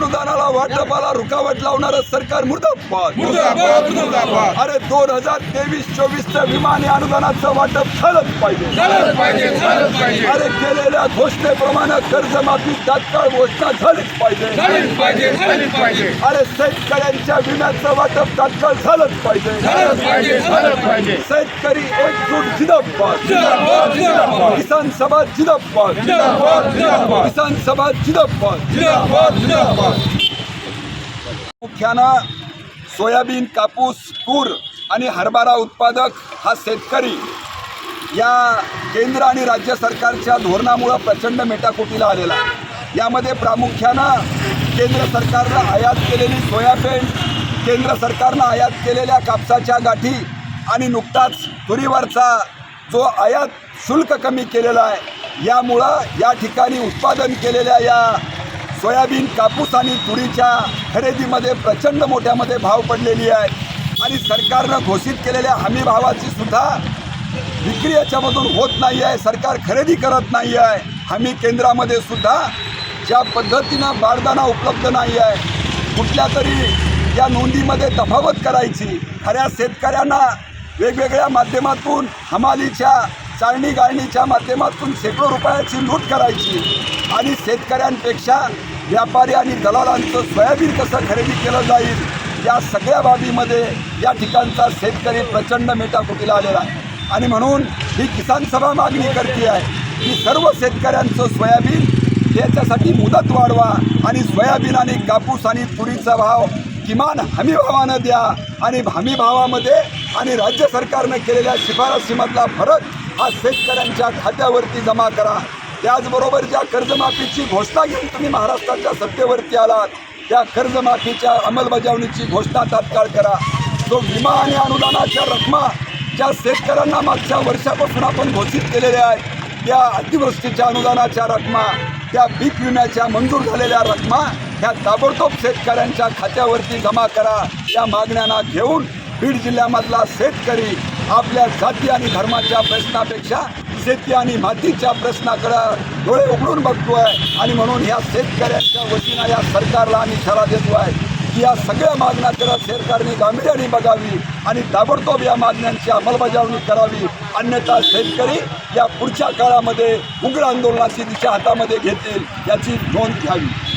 वाटपाला रुकावट लावणारं सरकार मुर्दाबाद. अरे दोन हजार तेवीस चोवीसचं विमानी अनुदानाचं वाटप झालंच पाहिजे. अरे केलेल्या घोषणेप्रमाणे कर्जमाफी तात्काळ घोषणा झालीच पाहिजे. अरे शेतकऱ्यांच्या विम्याचं वाटप तात्काळ झालंच पाहिजे. शेतकरी एकजूट जिंदाबाद. किसान सभा जिंदाबाद. किसान सभा जिंदाबाद. जिंदाबाद जिंदाबाद. मुख्यानं सोयाबीन कापूस तूर आणि हरभरा उत्पादक हा शेतकरी. या केंद्र आणि राज्य सरकारच्या धोरणामुळं प्रचंड मेटाकुटीला आलेला आहे. यामध्ये प्रामुख्यानं केंद्र सरकारनं आयात केलेली सोयाबीन केंद्र सरकारनं आयात केलेल्या कापसाच्या गाठी आणि नुकताच तुरीवरचा जो आयात शुल्क कमी केलेला आहे यामुळं या ठिकाणी उत्पादन केलेल्या या सोयाबीन कापूस आणि तुरीच्या खरेदीमध्ये प्रचंड मोठ्यामध्ये भाव पडलेली आहे. आणि सरकारनं घोषित केलेल्या हमी भावाची सुद्धा विक्री याच्यामधून होत नाही आहे. सरकार खरेदी करत नाही आहे. हमी केंद्रामध्ये सुद्धा ज्या पद्धतीनं बारदाना उपलब्ध नाही आहे कुठल्या तरी या नोंदीमध्ये तफावत करायची. खऱ्या शेतकऱ्यांना वेगवेगळ्या माध्यमातून हमालीच्या चाळणी गाळणीच्या माध्यमातून शेकडो रुपयाची लूट करायची. आणि शेतकऱ्यांपेक्षा व्यापारी आणि दलालांचं सोयाबीन कसं खरेदी केलं जाईल या सगळ्या बाबीमध्ये या ठिकाणचा शेतकरी प्रचंड मेटाकुटीला आलेला आहे. आणि म्हणून ही किसान सभा मागणी करते आहे की सर्व शेतकऱ्यांचं सोयाबीन याच्यासाठी मुदत वाढवा आणि सोयाबीन आणि कापूस आणि तुरीचा भाव किमान हमीभावानं द्या आणि हमीभावामध्ये आणि राज्य सरकारनं केलेल्या शिफारसीमधला फरक हा शेतकऱ्यांच्या खात्यावरती जमा करा. त्याचबरोबर ज्या कर्जमाफीची घोषणा घेऊन तुम्ही महाराष्ट्राच्या सत्तेवरती आलात त्या कर्जमाफीच्या अंमलबजावणीची घोषणा तात्काळ करा. तो विमा आणि अनुदानाच्या रकमा ज्या शेतकऱ्यांना मागच्या वर्षापासून आपण घोषित केलेल्या आहेत त्या अतिवृष्टीच्या अनुदानाच्या रकमा त्या पीक विम्याच्या मंजूर झालेल्या रकमा ह्या ताबडतोब शेतकऱ्यांच्या खात्यावरती जमा करा. या मागण्यांना घेऊन बीड जिल्ह्यामधला शेतकरी आपल्या जाती आणि धर्माच्या प्रश्नापेक्षा शेती आणि मातीच्या प्रश्नाकडं डोळे उघडून बघतोय आणि म्हणून ह्या शेतकऱ्यांच्या वतीनं या सरकारला आम्ही इशारा देतो आहे की या सगळ्या मागण्या करत सरकारने गांभीर्याने बघावी आणि ताबडतोब या मागण्यांची अंमलबजावणी करावी. अन्यथा शेतकरी या पुढच्या काळामध्ये उग्र आंदोलनाची दिशा हातामध्ये घेतील याची नोंद घ्यावी.